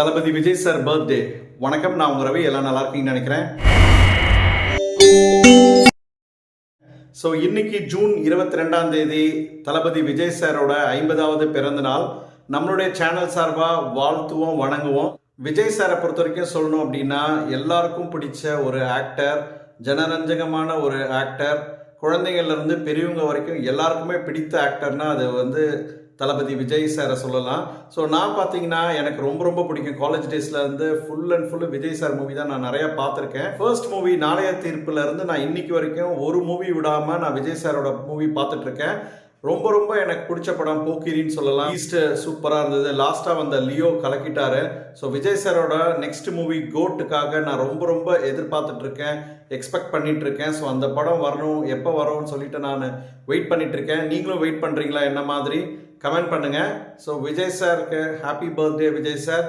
தளபதி Vijay sir birthday வணக்கம் நான் உங்க ரவி. எல்லாம் நல்லா இருக்கீங்கன்னு நினைக்கிறேன். ஸோ இன்னைக்கு ஜூன் இருபத்தி ரெண்டாம் தேதி தளபதி விஜய் சாரோட ஐம்பதாவது பிறந்த நாள். நம்மளுடைய சேனல் சார்பாக வாழ்த்துவோம் வணங்குவோம். விஜய் சாரை பொறுத்த வரைக்கும் சொல்லணும் அப்படின்னா எல்லாருக்கும் பிடிச்ச ஒரு ஆக்டர் ஜனரஞ்சகமான ஒரு ஆக்டர் குழந்தைகள்லேருந்து பெரியவங்க வரைக்கும் எல்லாருக்குமே பிடித்த ஆக்டர்னா அது வந்து தளபதி விஜய் சாரை சொல்லலாம். ஸோ நான் பார்த்தீங்கன்னா எனக்கு ரொம்ப ரொம்ப பிடிக்கும். College டேஸ்லேருந்து full and full Vijay sir movie தான் நான் நிறையா பார்த்துருக்கேன். ஃபர்ஸ்ட் மூவி நாளைய தீர்ப்பில் இருந்து நான் இன்னைக்கு வரைக்கும் ஒரு மூவி விடாமல் நான் விஜய் சாரோட மூவி பார்த்துட்ருக்கேன். ரொம்ப ரொம்ப எனக்கு பிடிச்ச படம் போக்கிரின்னு சொல்லலாம். ஈஸ்ட் சூப்பராக இருந்தது. லாஸ்ட்டாக வந்த லியோ கலக்கிட்டாரு. ஸோ விஜய் சாரோட நெக்ஸ்ட் மூவி கோட்டுக்காக நான் ரொம்ப ரொம்ப எதிர்பார்த்துட்டு இருக்கேன் எக்ஸ்பெக்ட் பண்ணிட்டு இருக்கேன் ஸோ அந்த படம் வரணும் எப்போ வரும்னு சொல்லிட்டு நான் வெயிட் பண்ணிட்டு இருக்கேன் நீங்களும் வெயிட் பண்ணுறீங்களா என்ன மாதிரி? கமெண்ட் பண்ணுங்கள் ஸோ விஜய் சாருக்கு ஹாப்பி பர்த்டே விஜய் சார்